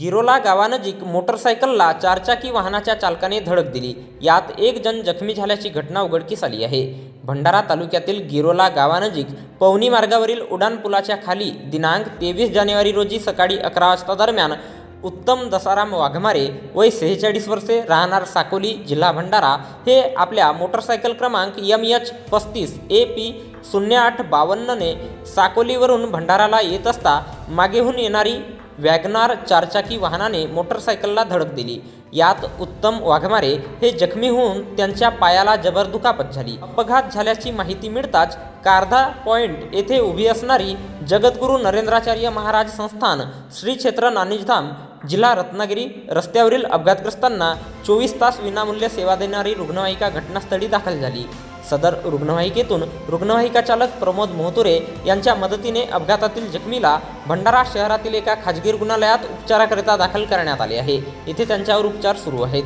गिरोला गावानजीक मोटरसायकलला चारचाकी वाहनाच्या चालकाने धडक दिली. यात एक जण जखमी झाल्याची घटना उघडकीस आली आहे. भंडारा तालुक्यातील गिरोला गावानजीक पवनी मार्गावरील उड्डाण पुलाच्या खाली दिनांक तेवीस जानेवारी रोजी सकाळी अकरा वाजता दरम्यान उत्तम दसाराम वाघमारे वय सेहेचाळीस वर्षे राहणार साकोली जिल्हा भंडारा हे आपल्या मोटरसायकल क्रमांक एम एच पस्तीस ए पी शून्य आठ बावन्नने साकोलीवरून भंडाराला येत असता मागेहून येणारी वॅगनार चारचाकी वाहनाने मोटरसायकलला धडक दिली. यात उत्तम वाघमारे हे जखमी होऊन त्यांच्या पायाला जबर दुखापत झाली. अपघात झाल्याची माहिती मिळताच कारधा पॉइंट येथे उभी असणारी जगद्गुरू नरेंद्राचार्य महाराज संस्थान श्री क्षेत्र नानिजधाम जिल्हा रत्नागिरी रस्त्यावरील अपघातग्रस्तांना चोवीस तास विनामूल्य सेवा देणारी रुग्णवाहिका घटनास्थळी दाखल झाली. सदर रुग्णवाहिकेतून रुग्णवाहिका चालक प्रमोद मोहतुरे यांच्या मदतीने अपघातातील जखमीला भंडारा शहरातील एका खाजगी रुग्णालयात उपचाराकरिता दाखल करण्यात आले आहे. येथे त्यांच्यावर उपचार सुरू आहेत.